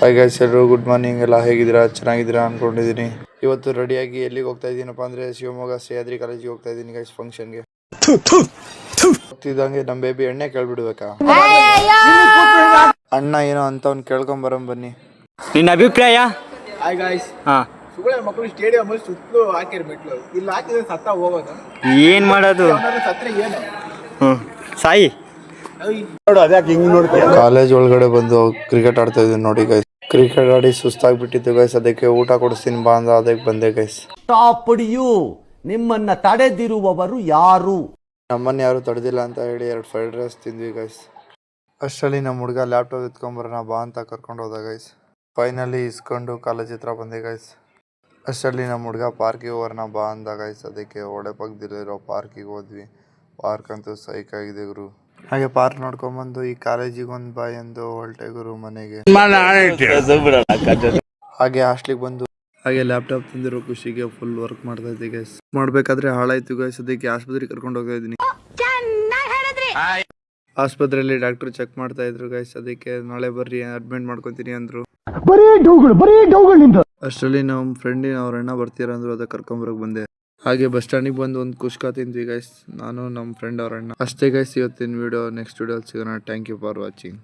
Hi guys ಎಲ್ಲರೂ good morning ಎಲ್ಲ ಹೇಗಿದ್ದೀರಾ? ಚೆನ್ನಾಗಿದ್ದೀರಾ ಅನ್ಕೊಂಡಿದ್ದೀನಿ. ಇವತ್ತು ರೆಡಿಯಾಗಿ ಎಲ್ಲಿಗೆ ಹೋಗ್ತಾ ಇದ್ದೀನಪ್ಪ ಅಂದ್ರೆ ಶಿವಮೊಗ್ಗ ಸಹ್ಯಾದ್ರಿ ಕಾಲೇಜಿಗೆ ಹೋಗ್ತಾ ಇದ್ದೀನಿ ಗೈಸ್ ಫಂಕ್ಷನ್ಗೆ ಹೋಗ್ತಿದ್ದಂಗೆ ನಮ್ಮ ಬೇಬಿ ಎಣ್ಣೆ ಕೇಳ್ಬಿಡ್ಬೇಕಾ? ಅಣ್ಣ ಏನೋ ಅಂತ ಅವ್ನು ಕೇಳ್ಕೊಂಬರಂ ಬನ್ನಿ. ನಿನ್ನ ಅಭಿಪ್ರಾಯ? ಹಾಯ್ ಗಾಯ್ಸ್ ಹಾಂ. ಸುಗುಳೆ ಮಕ್ಕಳು ಸ್ಟೇಡಿಯಂ ಸುತ್ತಲೂ ಹಾಕಿರ್ ಮೆಟ್ಲು. ಇಲ್ಲಿ ಹಾಕಿದ್ರೆ ಸತ್ತ ಹೋಗೋದು. ಏನ್ ಮಾಡೋದು? ಏನು? ಸಾಯಿ. ಕಾಲೇಜ್ ಒಳಗಡೆ ಬಂದು ಕ್ರಿಕೆಟ್ ಆಡ್ತಾ ಇದ್ದೀನಿ ನೋಡಿ ಗೈಸ್ ಕ್ರಿಕೆಟ್ ಆಡಿ ಸುಸ್ತಾಗ್ಬಿಟ್ಟಿತ್ತು ಗೈಸ್ ಅದಕ್ಕೆ ಊಟ ಕೊಡಿಸ್ತೀನಿ. ಬಾ ಅಂದ ಅದಕ್ಕೆ ಬಂದೆ ಗೈಸ್ ಪಡಿಯು ನಿಮ್ಮನ್ನ ತಡೆದಿರುವವರು ಯಾರು? ನಮ್ಮನ್ನ ಯಾರು ತಡೆದಿಲ್ಲ ಅಂತ ಹೇಳಿ ಎರಡು ಫ್ರೈಡ್ ರೈಸ್ ತಿಂದ್ವಿ ಗೈಸ್ ಅಷ್ಟರಲ್ಲಿ ನಮ್ಮ ಹುಡುಗ ಲ್ಯಾಪ್ಟಾಪ್ ಎತ್ಕೊಂಬರೋಣ ಬಾ ಅಂತ ಕರ್ಕೊಂಡು ಹೋದ ಗೈಸ್ ಫೈನಲಿ ಇಸ್ಕೊಂಡು ಕಾಲೇಜ್ ಹತ್ರ ಬಂದೆ ಗೈಸ್ ಅಷ್ಟರಲ್ಲಿ ನಮ್ಮ ಹುಡುಗ ಪಾರ್ಕಿಗೆ ಹೋಗೋಣ ಬಾ ಅಂದ ಗೈಸ್ ಅದಕ್ಕೆ ಒಡೆ ಪಕ್ಕದಲ್ಲಿರೋ ಪಾರ್ಕಿಗೆ ಹೋದ್ವಿ. ಪಾರ್ಕ್ ಅಂತೂ ಸೈಕ್ ಆಗಿದೆ ಗುರು. ಹಾಗೆ ಪಾರ್ಕ್ ನೋಡ್ಕೊಂಬಂದು ಈ ಕಾಲೇಜಿಗೆ ಒಂದು ಬಾಯ್ ಎಂದು ಹೊರಟೆ ಗುರು ಮನೆಗೆ. ಹಾಗೆ ಹಾಸ್ಟ್ಲಿಗೆ ಬಂದು ಹಾಗೆ ಲ್ಯಾಪ್ಟಾಪ್ ತಿಂದಿರೋ ಖುಷಿಗೆ ಫುಲ್ ವರ್ಕ್ ಮಾಡ್ತಾ ಇದ್ದೆ ಗೈಸ್ ಮಾಡ್ಬೇಕಾದ್ರೆ ಹಾಳಾಯ್ತು ಗೈಸ್ ಅದಕ್ಕೆ ಆಸ್ಪತ್ರೆಗೆ ಕರ್ಕೊಂಡು ಹೋಗ್ತಾ ಇದ್ದೀನಿ. ಆಸ್ಪತ್ರೆಯಲ್ಲಿ ಡಾಕ್ಟರ್ ಚೆಕ್ ಮಾಡ್ತಾ ಇದ್ರು ಗೈಸ್ ಅದಕ್ಕೆ ನಾಳೆ ಬರ್ರಿ ಅಡ್ಮಿಟ್ ಮಾಡ್ಕೊತೀನಿ ಅಂದ್ರು. ಅಷ್ಟರಲ್ಲಿ ನಮ್ಮ ಫ್ರೆಂಡಿನ ಅವ್ರ ಅಣ್ಣ ಬರ್ತೀರ ಅಂದ್ರು ಅದಕ್ಕೆ ಕರ್ಕೊಂಬರಕ್ ಬಂದೆ. ಹಾಗೆ ಬಸ್ ಸ್ಟ್ಯಾಂಡಿಗೆ ಬಂದು ಒಂದು ಕುಷ್ಕ ತಿಂದ್ವಿ ಗೈಸ್ ನಾನು ನಮ್ಮ ಫ್ರೆಂಡ್ ಅವರಣ್ಣ ಅಷ್ಟೇ ಗೈಸ್ ಇವತ್ತಿನ ವಿಡಿಯೋ ನೆಕ್ಸ್ಟ್ ವಿಡಿಯೋ ಸಿಗೋಣ. Thank you for watching